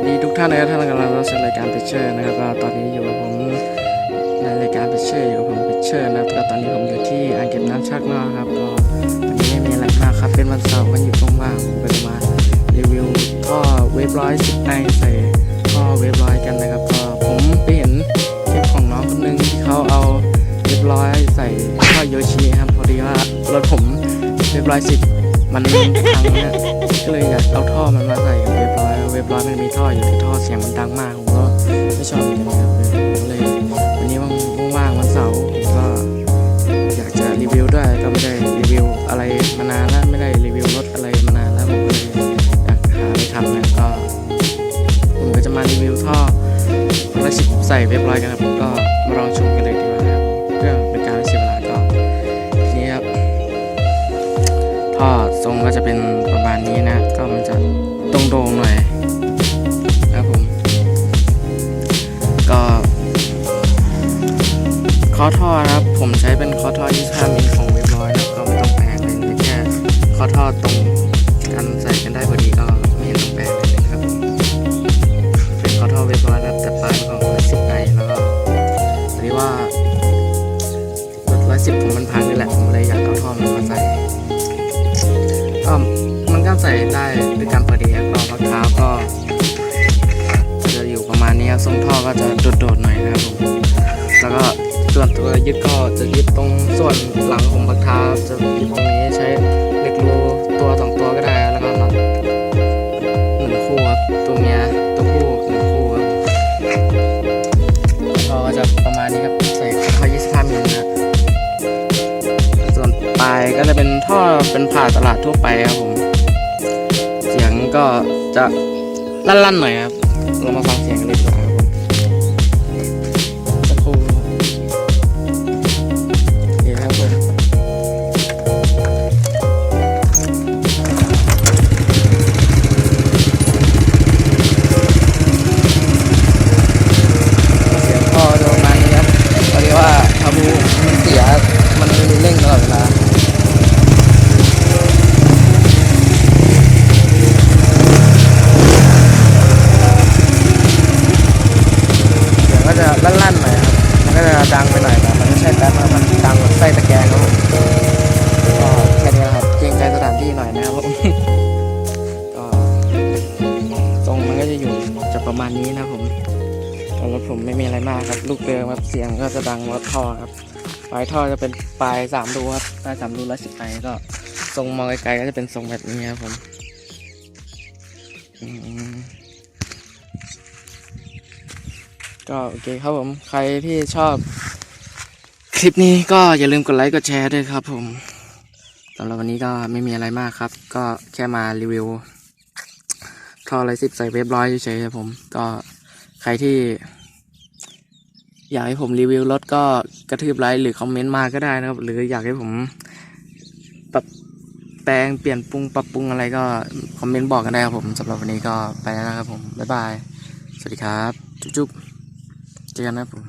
วัสดีทุกท่านนะครับท่านกำลังรับชมรายการเพชเชอร์นะครับตอนนี้อยู่กับผมในรายการเพชเชอร์อยู่กับผมเพชเชอร์นะครับตอนนี้ผมอยู่ที่อ่างเก็บน้ำชักนอกครับก็วันนี้ไม่มีอะไรมากครับเป็นวันเสาร์วันหยุดว่างๆผมก็จะมารีวิวท่อเวฟร้อยสิบในใส่ท่อเวฟร้อยกันนะครับก็ผมไปเห็นคลิปของน้องคนนึงที่เขาเอาเวฟร้อยใส่ท่อโยชิครับพอดีว่ารถผมเวฟร้อยสิบ มันพังเนี่ยก็เลยอยากเอาท่อมันมาใส่เวฟร้อยเวฟร้อยมันมีท่ออยู่ที่ท่อเสียงมันดังมากผมก็ไม่ชอบ ท่อนะครับ ผมใช้เป็นคอท่อ25มิลของเว็บร้อยนะก็ไม่ต้องแปลงเลยแค่คอท่อตรงกันใส่กันได้พอดีก็ไม่เห็นต้องแปลงเลยนะครับ เป็นคอท่อเว็บร้อยนะแต่ปลายของ110ไอแล้วก็พอดีว่ารถ110ผมมันพังนี่แหละผมเลยอยากเอาท่อมันมาใส่ก็มันก็ใส่ได้ด้วยกันพอดีครับก็พักเท้าก็จะอยู่ประมาณนี้ครับทรงท่อก็จะโดดๆหน่อยนะครับผมแล้วก็ ส่วนตัวยึดก็จะยึดตรงส่วนหลังของบักท้าจะยึดตรงนี้ใช้เหล็กรูตัวสองตัวก็ได้แล้วก็น็อตหนึ่งคู่ครับตัวเมียตัวผู้หนึ่งคู่ครับก็จะประมาณนี้ครับใส่ท่อ25มิลนะส่วนปลายก็จะเป็นท่อเป็นผ่าตลาดทั่วไปครับผมเสียงก็จะลั่นๆหน่อยครับเรามาฟังเสียงกันดีกว่าครับ ครับผมเสียงท่อจะประมาณนี้ครับพอดีว่าทาบูมันเสียมันเร่งตลอดเวลาเสียงก็จะลั่นๆหน่อยครับมันก็จะดังไปหน่อยแต่มั นไม่ใช่แป๊บนะครับมันดังแบบไส้ตะแกรงครับผมก็แค่นี้นะครับเกรงใจสถานที่หน่อยนะครับผมก็ทรงมันก็จะอยู่จะประมาณนี้นะครับผมรถผมไม่มีอะไรมากครับ ลูกเดิมครับเสียงก็จะดังรถท่อครับปลายท่อจะเป็นปลายสามรูครับปลายสามรูร้อยสิบไอก็ทรงมองไกลๆก็จะเป็นทรงแบบนี้ครับผมอืมก็โอเคครับผมใครที่ชอบ คลิปนี้ก็อย่าลืมกดไลค์กดแชร์ด้วยครับผมสำหรับวันนี้ก็ไม่มีอะไรมากครับ ก็แค่มารีวิวท่อไรสิบใส่เว็บร้อยเฉยๆครับผม ก็ใครที่ อยากให้ผมรีวิวรถก็กระทืบไลค์หรือคอมเมนต์มาก็ได้นะครับ หรืออยากให้ผมปรับแปลงเปลี่ยนปรุงปรับปรุงอะไรก็คอมเมนต์บอกกันได้ครับผมสำหรับวันนี้ก็ไปแล้วนะครับผม บ๊ายบาย สวัสดีครับ จุ๊บๆเจอกันนะครับผม